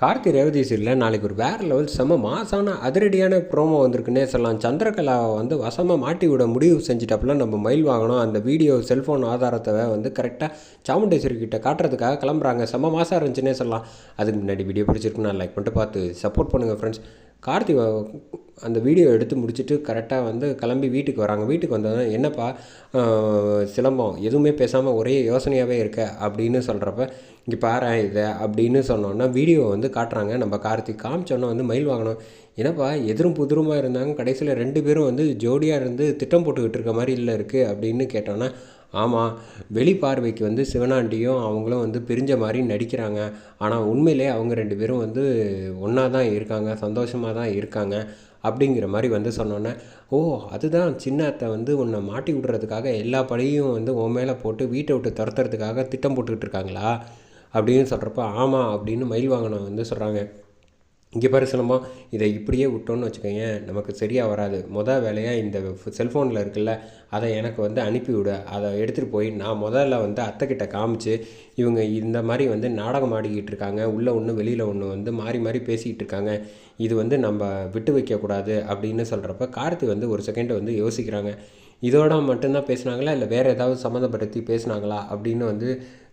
கார்த்தி ரேவதி சீரியலில் நாளைக்கு ஒரு வேறு லெவல் செம்ம மாசான அதிரடியான ப்ரோமோ வந்திருக்குன்னே சொல்லலாம். சந்திரகலாவை வந்து வசமாக மாட்டி விட முடிவு செஞ்சுட்டப்பல நம்ம மயில் வாங்கணும் அந்த வீடியோ செல்ஃபோன் ஆதாரத்தை வந்து கரெக்டாக சாமுண்டேஸ்வரி கிட்ட காட்டுறதுக்காக கிளம்புறாங்க. செம்ம மாதம் இருந்துச்சுன்னே சொல்லலாம். அதுக்கு முன்னாடி வீடியோ பிடிச்சிருக்குன்னா லைக் பண்ணிட்டு பார்த்து சப்போர்ட் பண்ணுங்கள் ஃப்ரெண்ட்ஸ் கார்த்தி அந்த வீடியோ எடுத்து முடிச்சுட்டு கரெக்டாக வந்து கிளம்பி வீட்டுக்கு வராங்க. வீட்டுக்கு வந்தோடனே என்னப்பா சிலம்பம் எதுவுமே பேசாமல் ஒரே யோசனையாகவே இருக்க அப்படின்னு சொல்கிறப்ப இங்கே பாரு இதை அப்படின்னு சொன்னோன்னா வீடியோ வந்து காட்டுறாங்க. நம்ம கார்த்திக் காமிச்சோன்னா வந்து மயில் வாங்கணும். என்னப்பா எதிரும் புதிருமாக இருந்தாங்க. கடைசியில் ரெண்டு பேரும் வந்து ஜோடியாக இருந்து திட்டம் போட்டுக்கிட்டு இருக்க மாதிரி இல்லை இருக்குது அப்படின்னு கேட்டோன்னா ஆமாம் வெளி பார்வைக்கு வந்து சிவனாண்டியும் அவங்களும் வந்து பிரிஞ்ச மாதிரி நடிக்கிறாங்க. ஆனால் உண்மையிலே அவங்க ரெண்டு பேரும் வந்து ஒன்றா தான் இருக்காங்க சந்தோஷமாக தான் இருக்காங்க அப்படிங்கிற மாதிரி வந்து சொன்னோன்னே ஓ அதுதான் சின்ன அத்தை வந்து உன்னை மாட்டி விடுறதுக்காக எல்லா பழியும் வந்து உன் மேலே போட்டு வீட்டை விட்டு துரத்துறதுக்காக திட்டம் போட்டுக்கிட்டு இருக்காங்களா? அப்படின்னு சொல்கிறப்ப ஆமாம் அப்படின்னு மயில் வாங்கின வந்து சொல்கிறாங்க இங்கே பாரு சிலம்பம் இதை இப்படியே விட்டோன்னு வச்சுக்கோங்க நமக்கு சரியாக வராது. மொதல் வேலையாக இந்த செல்ஃபோனில் இருக்குல்ல அதை எனக்கு வந்து அனுப்பிவிடு அதை எடுத்துகிட்டு போய் நான் முதல்ல வந்து அத்தைக்கிட்ட காமிச்சு இவங்க இந்த மாதிரி வந்து நாடகம் ஆடிக்கிட்டு இருக்காங்க உள்ளே ஒன்று வெளியில் ஒன்று வந்து மாறி மாறி பேசிக்கிட்டு இருக்காங்க இது வந்து நம்ம விட்டு வைக்கக்கூடாது அப்படின்னு சொல்கிறப்ப கார்த்தி வந்து ஒரு செகண்ட் வந்து யோசிக்கிறாங்க. இதோட மட்டும்தான் பேசுனாங்களா? இல்லை வேறு ஏதாவது சம்மந்தப்படுத்தி பேசுனாங்களா? அப்படின்னு வந்து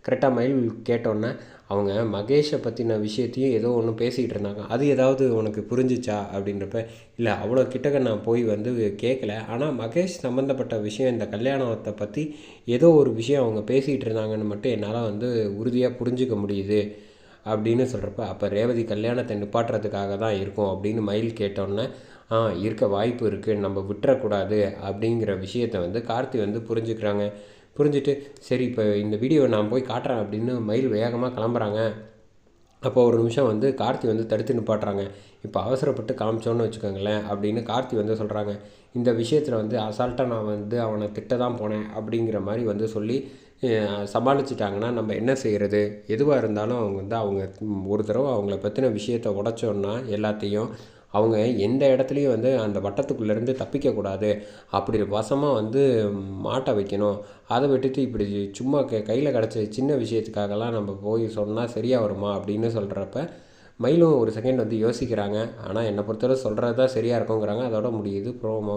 கரெக்டாக மயில் கேட்டோன்னே அவங்க மகேஷை பற்றின விஷயத்தையும் ஏதோ ஒன்று பேசிக்கிட்டு இருந்தாங்க. அது ஏதாவது உனக்கு புரிஞ்சிச்சா? அப்படின்றப்ப இல்லை அவ்வளோ கிட்டக்க நான் போய் வந்து கேட்கல ஆனால் மகேஷ் சம்மந்தப்பட்ட விஷயம் இந்த கல்யாணத்தை பற்றி ஏதோ ஒரு விஷயம் அவங்க பேசிகிட்டு இருந்தாங்கன்னு மட்டும் என்னால் வந்து உறுதியாக புரிஞ்சுக்க முடியுது. அப்படின்னு சொல்கிறப்ப அப்போ ரேவதி கல்யாணத்தை நிப்பாட்டுறதுக்காக தான் இருக்கும் அப்படின்னு மயில் கேட்டோன்னே ஆ இருக்க வாய்ப்பு இருக்குது நம்ம விட்டுறக்கூடாது அப்படிங்கிற விஷயத்தை வந்து கார்த்தி வந்து புரிஞ்சுக்கிறாங்க. புரிஞ்சுட்டு சரி இப்போ இந்த வீடியோவை நான் போய் காட்டுறேன் அப்படின்னு மயில் வேகமாக கிளம்புறாங்க. அப்போ ஒரு நிமிஷம் வந்து கார்த்தி வந்து தடுத்து நிப்பாட்டுறாங்க. இப்போ அவசரப்பட்டு காமிச்சோன்னு வச்சுக்கோங்களேன் அப்படின்னு கார்த்தி வந்து சொல்கிறாங்க இந்த விஷயத்தில் வந்து அசால்ட்டாக நான் வந்து அவனை திட்ட தான் போனேன் அப்படிங்கிற மாதிரி வந்து சொல்லி சமாளிச்சிட்டாங்கன்னா நம்ம என்ன செய்கிறது எதுவாக இருந்தாலும் அவங்க வந்து அவங்க ஒரு தடவை அவங்கள பற்றின விஷயத்தை உடச்சோன்னா எல்லாத்தையும் அவங்க எந்த இடத்துலையும் வந்து அந்த வட்டத்துக்குள்ளேருந்து தப்பிக்கக்கூடாது. அப்படி வசமாக வந்து மாட்டை வைக்கணும். அதை விட்டுட்டு இப்படி சும்மா க கையில் கிடச்ச சின்ன விஷயத்துக்காகலாம் நம்ம போய் சொன்னால் சரியாக வருமா அப்படின்னு சொல்கிறப்ப மயிலும் ஒரு செகண்ட் வந்து யோசிக்கிறாங்க. ஆனால் என்னை பொறுத்தவரை சொல்கிறது தான் சரியாக இருக்குங்கிறாங்க. அதோட முடியுது ப்ரோமோ